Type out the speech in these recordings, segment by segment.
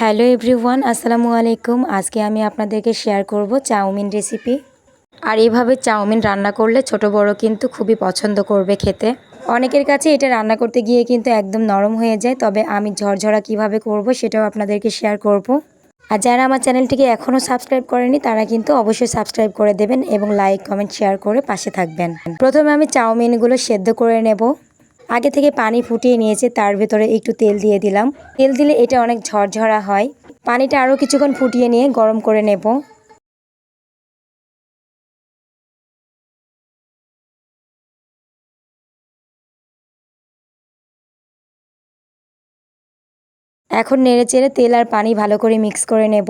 Hello everyone, আসসালামু আলাইকুম। আজকে আমি আপনাদেরকে শেয়ার করব চাউমিন রেসিপি আর এভাবে চাউমিন রান্না করলে ছোট বড় কিন্তু খুবই পছন্দ করবে খেতে। অনেকের কাছে এটা রান্না করতে গিয়ে কিন্তু একদম নরম হয়ে যায়, তবে আমি ঝরঝরা কীভাবে করব সেটাও আপনাদেরকে শেয়ার করব। আর যারা আমার চ্যানেলটিকে এখনও সাবস্ক্রাইব করেনি, তারা কিন্তু অবশ্যই সাবস্ক্রাইব করে দেবেন এবং লাইক কমেন্ট শেয়ার করে পাশে থাকবেন। প্রথমে আমি চাউমিনগুলো সেদ্ধ করে নেব। আগে থেকে পানি ফুটিয়ে নিয়েছে, তার ভেতরে একটু তেল দিয়ে দিলাম। তেল দিলে এটা অনেক ঝরঝরা হয়। পানিটা আরও কিছুক্ষণ ফুটিয়ে নিয়ে গরম করে নেব। এখন নেড়ে চেড়ে তেল আর পানি ভালো করে মিক্স করে নেব।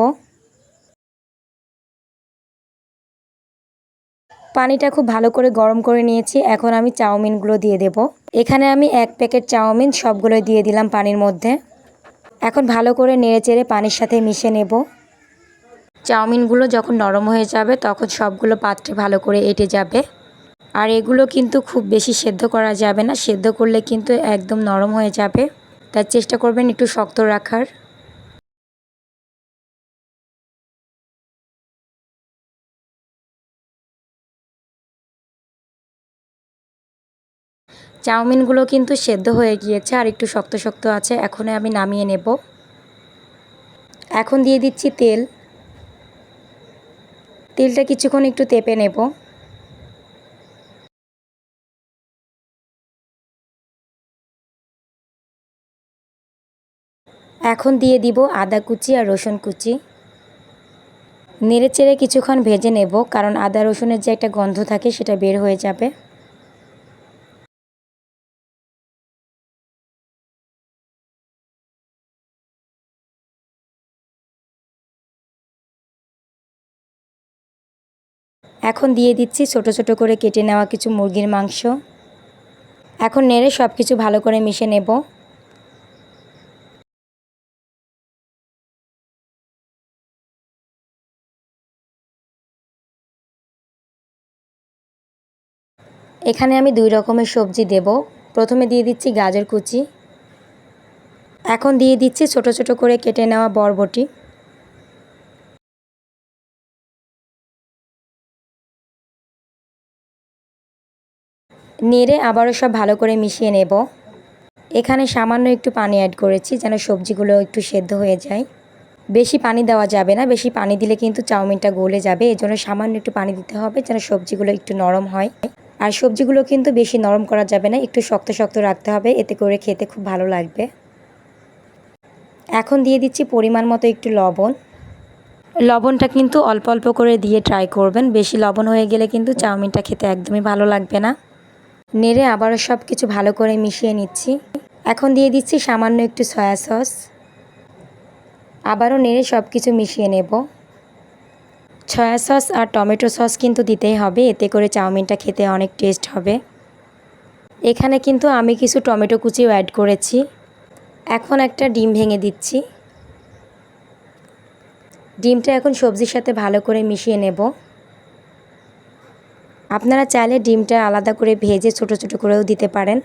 পানিটা খুব ভালো করে গরম করে নিয়েছি। এখন আমি চাউমিনগুলো দিয়ে দেব। এখানে আমি এক প্যাকেট চাউমিন সবগুলোই দিয়ে দিলাম পানির মধ্যে। এখন ভালো করে নেড়ে চেড়ে পানির সাথে মিশে নেব। চাউমিনগুলো যখন নরম হয়ে যাবে, তখন সবগুলো পাত্রে ভালো করে এঁটে যাবে। আর এগুলো কিন্তু খুব বেশি সেদ্ধ করা যাবে না। সেদ্ধ করলে কিন্তু একদম নরম হয়ে যাবে। তার চেষ্টা করবেন একটু শক্ত রাখার। চাউমিনগুলো কিন্তু সেদ্ধ হয়ে গিয়েছে আর একটু শক্ত শক্ত আছে এখন আমি নামিয়ে নেব। এখন দিয়ে দিচ্ছি তেল। তেলটা কিছুক্ষণ একটু তেপে নেব। এখন দিয়ে দিব আদা কুচি আর রসুন কুচি। নেড়ে চেড়ে কিছুক্ষণ ভেজে নেব, কারণ আদা রসুনের যে একটা গন্ধ থাকে সেটা বের হয়ে যাবে। এখন দিয়ে দিচ্ছি ছোট ছোট করে কেটে নেওয়া কিছু মুরগির মাংস। এখন নেড়ে সব কিছু ভালো করে মিশে নেব। এখানে আমি দুই রকমের সবজি দেব। প্রথমে দিয়ে দিচ্ছি গাজর কুচি। এখন দিয়ে দিচ্ছি ছোট ছোট করে কেটে নেওয়া বরবটি। নেড়ে আবারও সব ভালো করে মিশিয়ে নেব। এখানে সামান্য একটু পানি অ্যাড করেছি যেন সবজিগুলো একটু সেদ্ধ হয়ে যায়। বেশি পানি দেওয়া যাবে না, বেশি পানি দিলে কিন্তু চাউমিনটা গলে যাবে। এজন্য সামান্য একটু পানি দিতে হবে যেন সবজিগুলো একটু নরম হয়। আর সবজিগুলো কিন্তু বেশি নরম করা যাবে না, একটু শক্ত শক্ত রাখতে হবে, এতে করে খেতে খুব ভালো লাগবে। এখন দিয়ে দিচ্ছি পরিমাণ মতো একটু লবণ। লবণটা কিন্তু অল্প অল্প করে দিয়ে ট্রাই করবেন। বেশি লবণ হয়ে গেলে কিন্তু চাউমিনটা খেতে একদমই ভালো লাগবে না। নেড়ে আবারও সব কিছু ভালো করে মিশিয়ে নিচ্ছি। এখন দিয়ে দিচ্ছি সামান্য একটু সয়া সস। আবারও নেড়ে সব কিছু মিশিয়ে নেব। সয়া সস আর টমেটো সস কিন্তু দিতেই হবে, এতে করে চাউমিনটা খেতে অনেক টেস্ট হবে। এখানে কিন্তু আমি কিছু টমেটো কুচিও অ্যাড করেছি। এখন একটা ডিম ভেঙে দিচ্ছি। ডিমটা এখন সবজির সাথে ভালো করে মিশিয়ে নেব। আপনারা চাইলে ডিমটা আলাদা করে ভেজে ছোটো ছোটো করেও দিতে পারেন।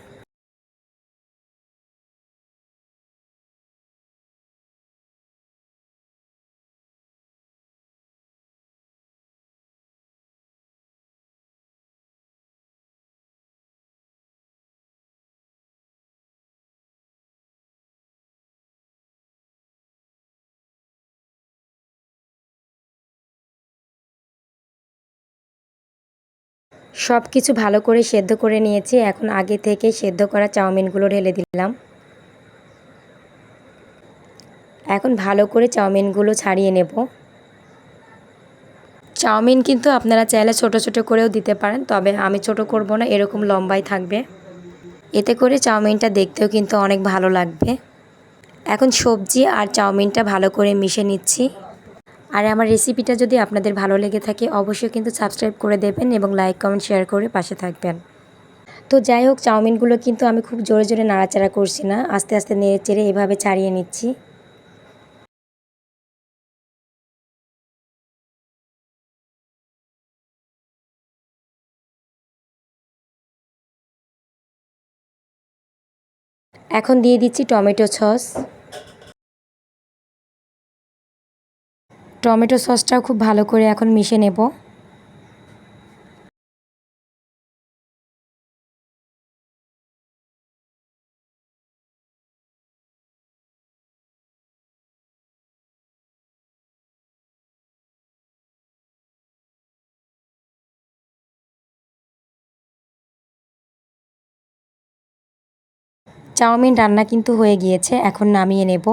সব কিছু ভালো করে সেদ্ধ করে নিয়েছি। এখন আগে থেকে সেদ্ধ করা চাউমিনগুলো ঢেলে দিলাম। এখন ভালো করে চাউমিনগুলো ছাড়িয়ে নেব। চাউমিন কিন্তু আপনারা চাইলে ছোট ছোট করেও দিতে পারেন, তবে আমি ছোট করব না, এরকম লম্বাই থাকবে। এতে করে চাউমিনটা দেখতেও কিন্তু অনেক ভালো লাগবে। এখন সবজি আর চাউমিনটা ভালো করে মিশে নিচ্ছি। আর আমার রেসিপিটা যদি আপনাদের ভালো লেগে থাকে, অবশ্যই কিন্তু সাবস্ক্রাইব করে দেবেন এবং লাইক কমেন্ট শেয়ার করে পাশে থাকবেন। তো যাই হোক, চাউমিনগুলো কিন্তু আমি খুব জোরে জোরে নাড়াচাড়া করছি না, আস্তে আস্তে নেড়ে চেড়ে এভাবে ছাড়িয়ে নিচ্ছি। এখন দিয়ে দিচ্ছি টমেটো সস। টমেটো সসটাও খুব ভালো করে এখন মিশে নেব। চাউমিন রান্না কিন্তু হয়ে গিয়েছে, এখন নামিয়ে নেব।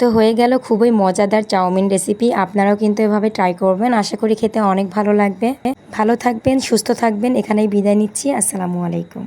তো হয়ে গেল খুবই মজাদার চাউমিন রেসিপি আপনারাও কিন্তু এভাবে ট্রাই করবেন। আশা করি খেতে অনেক ভালো লাগবে। ভালো থাকবেন, সুস্থ থাকবেন। এখানেই বিদায় নিচ্ছি। আসসালামু আলাইকুম।